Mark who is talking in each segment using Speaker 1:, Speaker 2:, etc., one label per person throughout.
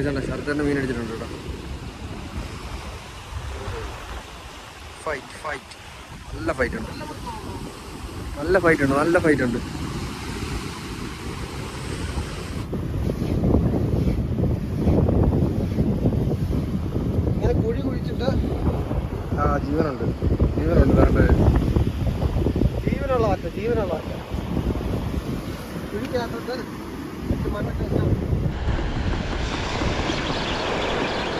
Speaker 1: ഇതല്ല ശരത്തേന്റെ മീൻ അടിച്ചിട്ടുണ്ട് കേട്ടോ. ഫൈറ്റ് ഫൈറ്റ് നല്ല ഫൈറ്റ് ഉണ്ട്. നല്ല ഫൈറ്റ് ഉണ്ട് നല്ല ഫൈറ്റ് ഉണ്ട്.
Speaker 2: ഇങ്ങനെ കുഴി കുഴിച്ചിട്ട്
Speaker 1: ആ ജീവനുണ്ട്. ജീവനുണ്ട് വേണ്ടേ
Speaker 2: ജീവനുള്ള വാറ്റ ജീവനുള്ള വാറ്റ കുഴിക്കകത്തോട്ട് മണ്ണൊക്കെ ഇങ്ങനെ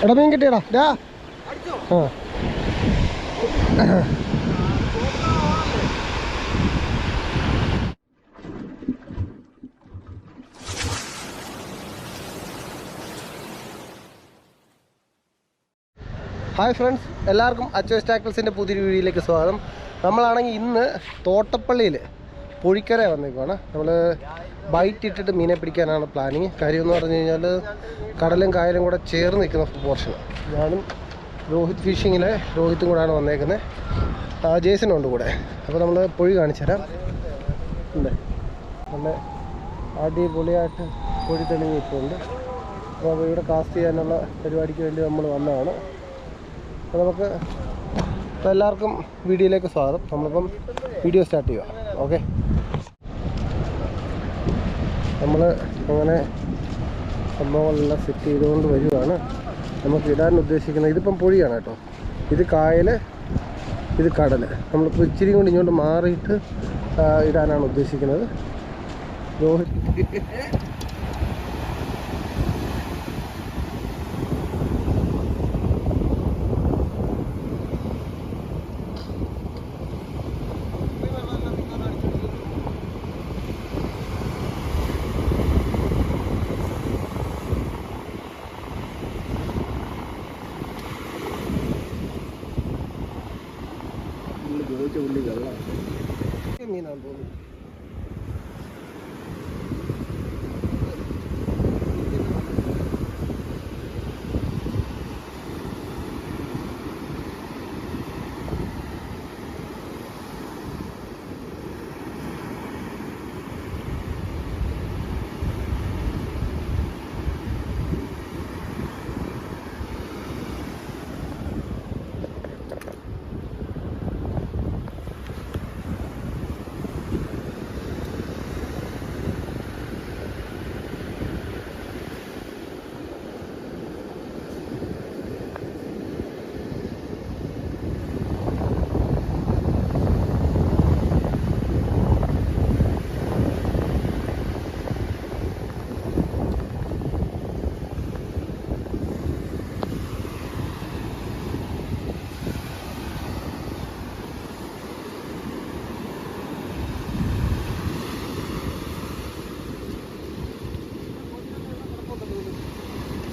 Speaker 2: എടാ മീൻ കിട്ടിയടാ. ഡാ ആ. ഹായ് ഫ്രണ്ട്സ് എല്ലാവർക്കും അച്ചോസ് ടാക്കിൾസിന്റെ പുതിയൊരു വീഡിയോയിലേക്ക് സ്വാഗതം. നമ്മളാണെങ്കിൽ ഇന്ന് തോട്ടപ്പള്ളിയിൽ പുഴിക്കര വന്നേക്കുവാണ്. നമ്മൾ ബൈറ്റ് ഇട്ടിട്ട് മീനെ പിടിക്കാനാണ് പ്ലാനിങ് കാര്യം എന്ന് പറഞ്ഞു കഴിഞ്ഞാൽ കടലും കായലും കൂടെ ചേർന്ന് നിൽക്കുന്ന പോർഷൻ ഞാനും രോഹിത് ഫിഷിങ്ങിലെ രോഹിത്തും കൂടെയാണ് വന്നേക്കുന്നത് ആ ഉണ്ട് കൂടെ. അപ്പോൾ നമ്മൾ പുഴി കാണിച്ചു തരാം. ഉണ്ട്. നല്ല അടിപൊളിയായിട്ട് പൊഴി തെളിഞ്ഞ് നിൽക്കുന്നുണ്ട് അപ്പോൾ ഇവിടെ കാസ്റ്റ് ചെയ്യാനുള്ള പരിപാടിക്ക് വേണ്ടി നമ്മൾ വന്നതാണ്. അപ്പോൾ നമുക്ക് അപ്പോൾ എല്ലാവർക്കും വീഡിയോയിലേക്ക് സ്വാഗതം. നമ്മളിപ്പം വീഡിയോ സ്റ്റാർട്ട് ചെയ്യുക. ഓക്കെ. നമ്മൾ അങ്ങനെ സംഭവങ്ങളെല്ലാം സെറ്റ് ചെയ്തുകൊണ്ട് വരികയാണ് നമുക്ക് ഇടാൻ ഉദ്ദേശിക്കുന്നത് ഇതിപ്പം പൊഴിയാണ് കേട്ടോ. ഇത് കായൽ ഇത് കടൽ നമ്മളിപ്പോൾ ഇച്ചിരി കൊണ്ട് ഇങ്ങോട്ട് മാറിയിട്ട് ഇടാനാണ് ഉദ്ദേശിക്കുന്നത്. രോഹിത്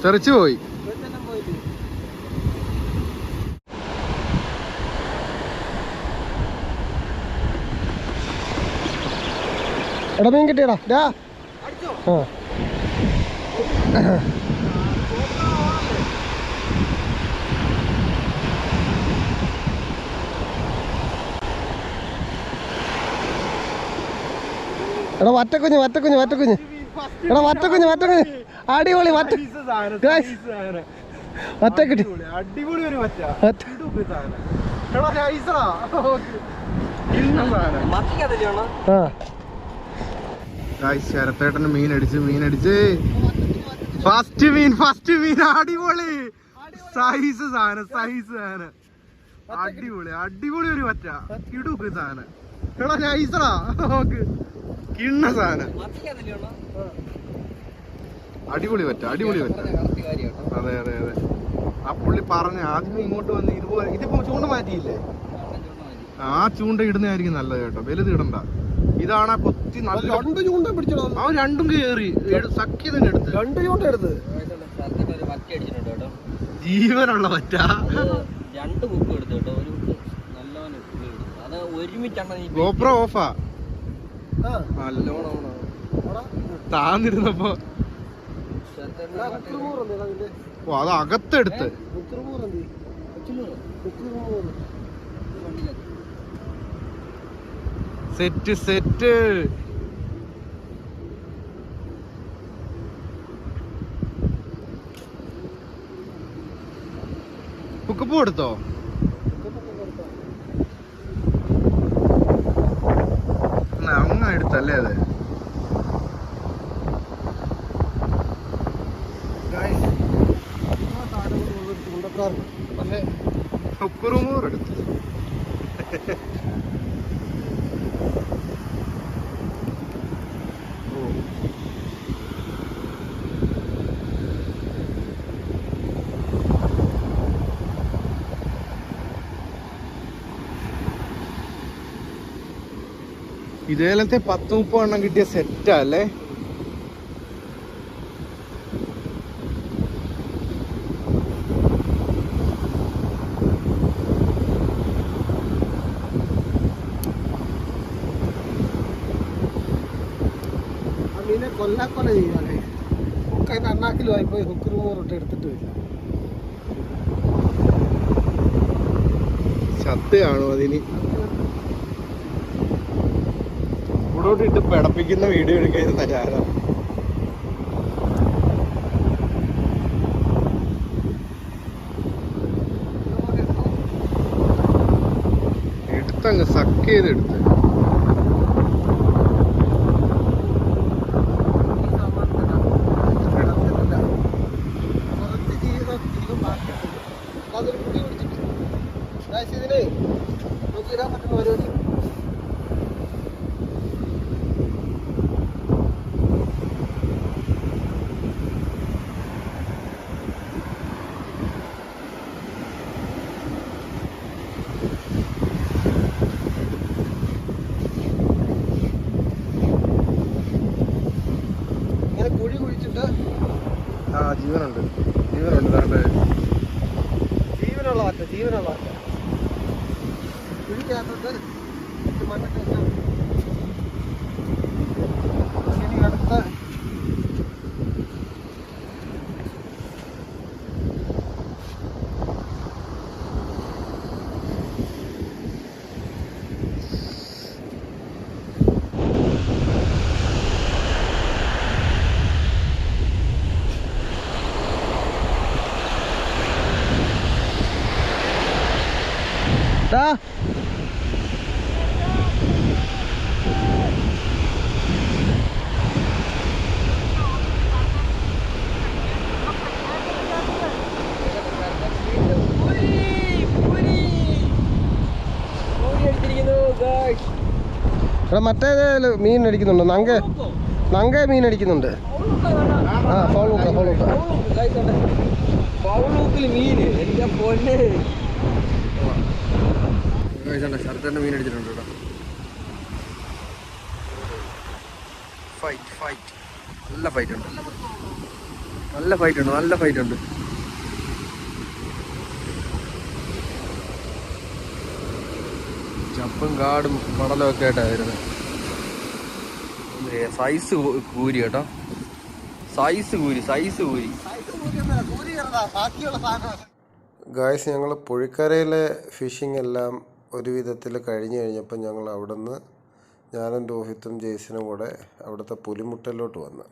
Speaker 1: തെറിച്ചു പോയി.
Speaker 2: എടാ മീൻ കിട്ടിയടാ. ഡാ. ആ. എടാ വറ്റക്കുഞ്ഞ് വറ്റക്കുഞ്ഞ് വറ്റക്കുഞ്ഞ്. എടാ വറ്റക്കുഞ്ഞ് വറ്റക്കുഞ്ഞ്. അടിപൊളി കിട്ടി.
Speaker 3: അടിപൊളി ഒരു മറ്റ
Speaker 2: വറ്റ ആ.
Speaker 1: ശരത്തേട്ടന് മീൻ അടിച്ച് മീൻ അടിച്ച് ഫസ്റ്റ് മീൻ ഫസ്റ്റ് മീൻ. അടിപൊളി. സൈസ് സാധനം സൈസ് സാധനം. അടിപൊളി അടിപൊളി ഒരു പറ്റ ഇടുക്ക് സാധനം. എടാ നൈസറാ നോക്ക് കിണ്ണ സാധനം. അടിപൊളി പറ്റ അടിപൊളി പറ്റ. അതെ അതെ അതെ. ആ പുള്ളി പറഞ്ഞ ആദ്യമേ ഇങ്ങോട്ട് വന്ന് ഇതുപോലെ ഇതിപ്പോ ചൂണ്ട മാറ്റിയില്ലേ? ആ ചൂണ്ട ഇടുന്നതായിരിക്കും നല്ലത് കേട്ടോ. വലുത് ഇടണ്ട. ഇതാണ് ആ കൊത്തി നല്ല
Speaker 2: രണ്ട് ചൂണ്ട പിടിച്ചോ
Speaker 1: ആ രണ്ടും കേറി. സഖ്യ തന്നെ എടുത്ത്.
Speaker 2: രണ്ട് ചൂണ്ട എടുത്ത്.
Speaker 1: ജീവനുള്ള പറ്റ
Speaker 4: രണ്ട് ബുക്ക് എടുത്തു കേട്ടോ. ഒരു ബുക്ക് നല്ലവന് എടുത്തു. അത് ഒരുമിച്ചാണ്
Speaker 1: ഗോപ്രോ ഓഫാ. നല്ലോണം. താന്നിരുന്നപ്പോ ഓ അത് അകത്തെടുത്ത്. Set set. കുക്കപ്പൂ എടുത്തോ? അങ്ങ എടുത്തല്ലേ അതെ? ഇതേലത്തെ പത്ത് മുപ്പത് എണ്ണം കിട്ടിയ സെറ്റാ അല്ലേ
Speaker 2: മീനെ കൊല്ലാക്കൊല ചെയ്യാതെ ഹുക്ക് അതിന്റെ അണ്ണാക്കിലുമായി പോയി ഹുക്ക് റൂമോറിട്ട് എടുത്തിട്ട് വരില്ല
Speaker 1: ചത്ത് കാണും അതിന്. ഇവിടോട്ട് ഇട്ട് പിടപ്പിക്കുന്ന വീഡിയോ എടുക്കായിരുന്നു ഞാനാ എടുത്തങ്ങ് സക്ക് ചെയ്ത് എടുത്ത്
Speaker 2: അതൊരു കുടി പിടിച്ചിട്ട് ഗായ്സ് ഇതിനെ നോക്കിയിടാൻ പറ്റുന്ന ഇങ്ങനെ കുഴി കുഴിച്ചിട്ട്
Speaker 1: ആ ജീവനുണ്ട് ജീവനുണ്ട് ദാണ്ട്
Speaker 2: ജീവനുള്ള വറ്റ ജീവനുള്ള വറ്റ കുഴിക്കകത്തോട്ട് ഇത് മണ്ണിട്ട് വെച്ചാൽ മതി. ഇനി അടുത്ത എടാ മറ്റേത് മീൻ അടിക്കുന്നുണ്ട്. നങ്ക നങ്ക മീൻ അടിക്കുന്നുണ്ട്. ആ
Speaker 4: ഫോളൂക്ക ഫോളൂക്ക
Speaker 1: ശരത്തേന്റെ മീൻ അടിച്ചിട്ടുണ്ട് കേട്ടോ. ഫൈറ്റ് ഫൈറ്റ് നല്ല ഫൈറ്റ് ഉണ്ട്. നല്ല ഫൈറ്റ് ഉണ്ട് നല്ല ഫൈറ്റ് ഉണ്ട്. ചപ്പും കാടും കടലും ഒക്കെ ആയിട്ടായിരുന്നു സൈസ് കൂരി കേട്ടോ. സൈസ് കൂരി സൈസ് കൂരി.
Speaker 2: ഗായ്സ് ഞങ്ങൾ പുഴിക്കരയിലെ ഫിഷിംഗ് എല്ലാം ഒരു വിധത്തിൽ കഴിഞ്ഞ് കഴിഞ്ഞപ്പോൾ ഞങ്ങൾ അവിടുന്ന് ഞാനും രോഹിത്തും ജെയ്സിനും കൂടെ അവിടുത്തെ പുലിമുട്ടലിലോട്ട് വന്ന്.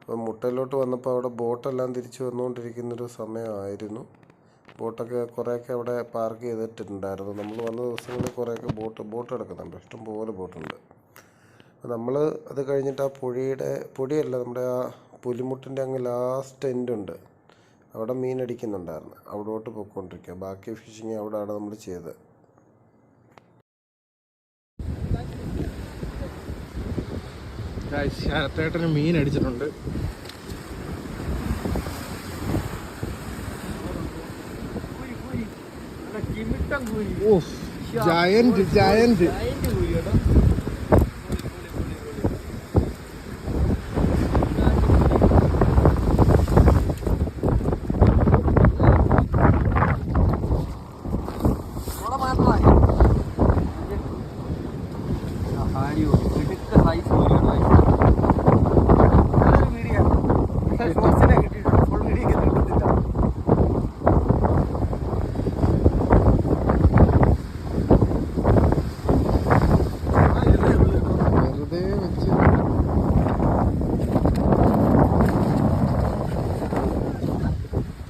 Speaker 2: അപ്പം മുട്ടലിലോട്ട് വന്നപ്പോൾ അവിടെ ബോട്ടെല്ലാം തിരിച്ചു വന്നുകൊണ്ടിരിക്കുന്നൊരു സമയമായിരുന്നു. ബോട്ടൊക്കെ കുറേയൊക്കെ അവിടെ പാർക്ക് ചെയ്തിട്ടുണ്ടായിരുന്നു. നമ്മൾ വന്ന ദിവസങ്ങളിൽ കുറേയൊക്കെ ബോട്ട് ബോട്ട് കിടക്കുന്നുണ്ട് ഇഷ്ടംപോലെ ബോട്ടുണ്ട്. അപ്പോൾ നമ്മൾ അത് കഴിഞ്ഞിട്ട് ആ പുഴയുടെ പൊടിയല്ല നമ്മുടെ ആ പുലിമുട്ടിന്റെ അങ്ങ് ലാസ്റ്റ് എൻഡ് ഉണ്ട്. അവിടെ മീൻ അടിക്കുന്നുണ്ടായിരുന്നു. അവിടോട്ട് പോയിക്കൊണ്ടിരിക്കുക. ബാക്കി ഫിഷിങ് അവിടെയാണ് നമ്മൾ ചെയ്തത്.
Speaker 1: ശരത്തേട്ടന് മീൻ അടിച്ചിട്ടുണ്ട്. ജയന്റ് ജയന്റ്
Speaker 4: സൈസ്
Speaker 1: വെറുതെ വെച്ച്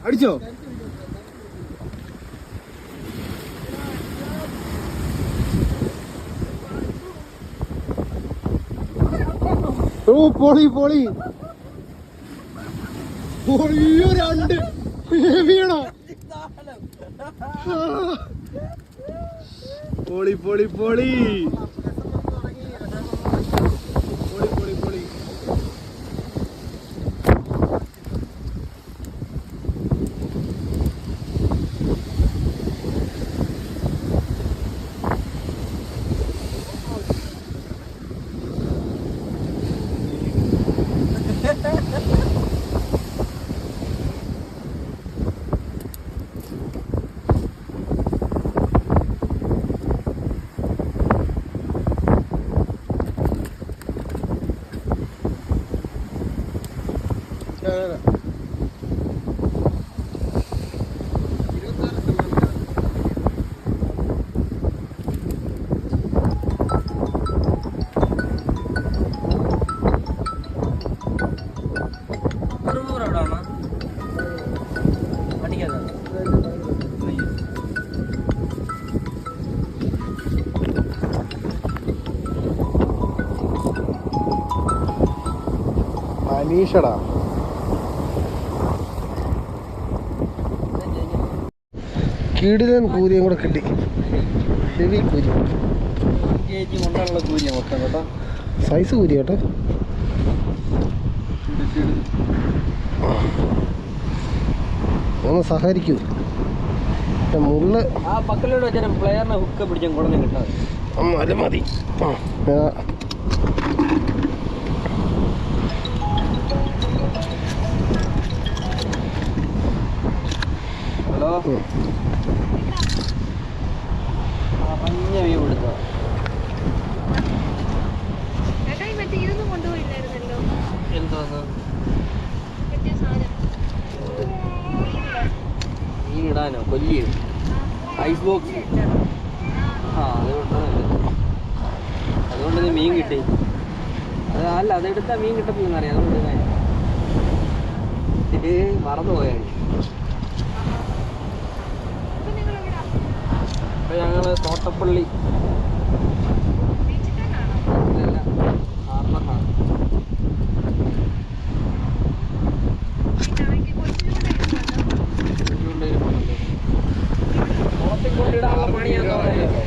Speaker 1: അടിച്ചോ
Speaker 2: ഓ പൊളി പൊളി. പൊളിയോ രണ്ട്.
Speaker 1: പൊളി പൊളി പൊളി പൊളി.
Speaker 2: അനീഷടാ കിടിലൻ കൂരിയും കൂടെ കിട്ടി. ഹെവി കൂരി. സൈസ് കൂരി കേട്ടോ. ഒന്ന് സഹകരിക്കൂ. മുള്ള്.
Speaker 4: പ്ലെയറിനെ ഹുക്ക് പിടിച്ചാൽ
Speaker 2: മതി. ആ,
Speaker 4: മഞ്ഞ വ്യൂ എടുത്തോ. എന്തോന്ന്? മീനിടാനോ? കൊല്ലിയോ? ഐസ് ബോക്സ് ആ അതുകൊണ്ടാണ് അതുകൊണ്ട് മീൻ കിട്ടി. അത് അല്ല അതെടുത്താൽ മീൻ കിട്ടത്തില്ലെന്നറിയാം. അതുകൊണ്ട് മറന്നു പോയാണ് ഇപ്പൊ ഞങ്ങൾ തോട്ടപ്പള്ളി
Speaker 3: ബീച്ചിൽ തന്നെയാണോ
Speaker 4: ഇതല്ല ആറിനത്താണ്
Speaker 3: ഇതാണെങ്കിൽ കൊച്ചിലൂടെ ഇരുന്നുണ്ടോ
Speaker 4: കുളത്തിൽ കൊണ്ടിടാനുള്ള പണിയാന്ന് പറയുന്നത്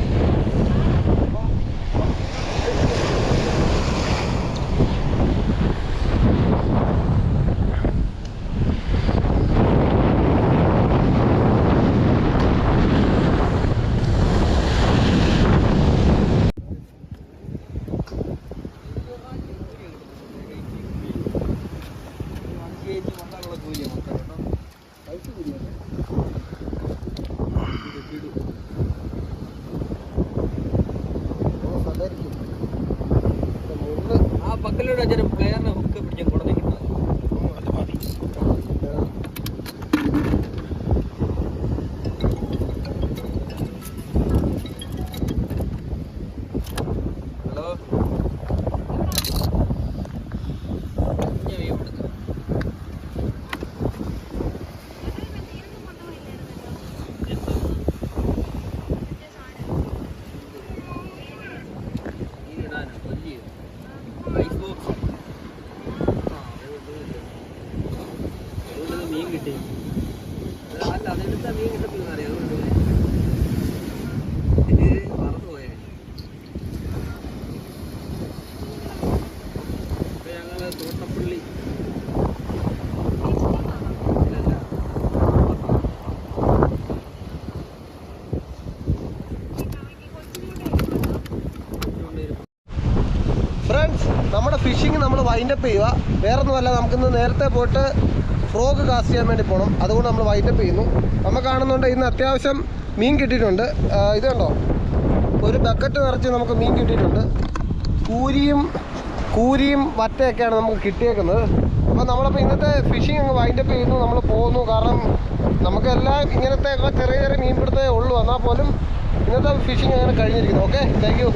Speaker 4: ചേച്ചി കൊണ്ടുള്ള കൂലിയ മൊത്തം കേട്ടോ പൈസ കൂലിയല്ലേ
Speaker 2: ഒന്ന് സഹകരിക്കൂ പക്ഷെ മുള്ള്
Speaker 4: ആ പക്കലോട് വെച്ചാൽ പ്ലെയറിനെ ഹുക്ക് പിടിച്ചാൽ കുടഞ്ഞ് കിട്ടാതെ
Speaker 2: അത് മതി
Speaker 4: ഹലോ മഞ്ഞ വ്യൂ എടുത്തോ
Speaker 3: മറ്റേ സാധനം
Speaker 4: മീനിടാനോ കൊല്ലിയോ ഐസ് ബോക്സ് ആ അതുകൊണ്ട് അതുകൊണ്ട് മീൻ കിട്ടി
Speaker 2: ഫ്രണ്ട്സ് നമ്മുടെ ഫിഷിങ് നമ്മൾ വൈൻഡപ്പ് ചെയ്യുക. വേറൊന്നുമല്ല നമുക്കിന്ന് നേരത്തെ പോയിട്ട് ഫ്രോഗ് കാസ്റ്റ് ചെയ്യാൻ വേണ്ടി പോകണം അതുകൊണ്ട് നമ്മൾ വൈറ്റപ്പ് ചെയ്യുന്നു. നമ്മൾ കാണുന്നുണ്ട് ഇന്ന് അത്യാവശ്യം മീൻ കിട്ടിയിട്ടുണ്ട്. ഇത് കണ്ടോ? ഒരു ബക്കറ്റ് നിറച്ച് നമുക്ക് മീൻ കിട്ടിയിട്ടുണ്ട്. കൂരിയും കൂരിയും വറ്റയൊക്കെയാണ് നമുക്ക് കിട്ടിയേക്കുന്നത്. അപ്പോൾ നമ്മളപ്പോൾ ഇന്നത്തെ ഫിഷിംഗ് അങ്ങ് വൈൻഡപ്പ് ചെയ്യുന്നു. നമ്മൾ പോകുന്നു. കാരണം നമുക്കെല്ലാം ഇങ്ങനത്തെ ചെറിയ ചെറിയ മീൻ പിടുത്തേ ഉള്ളൂ. എന്നാൽ പോലും ഇന്നത്തെ ഫിഷിംഗ് അങ്ങനെ കഴിഞ്ഞിരിക്കുന്നു. Okay thank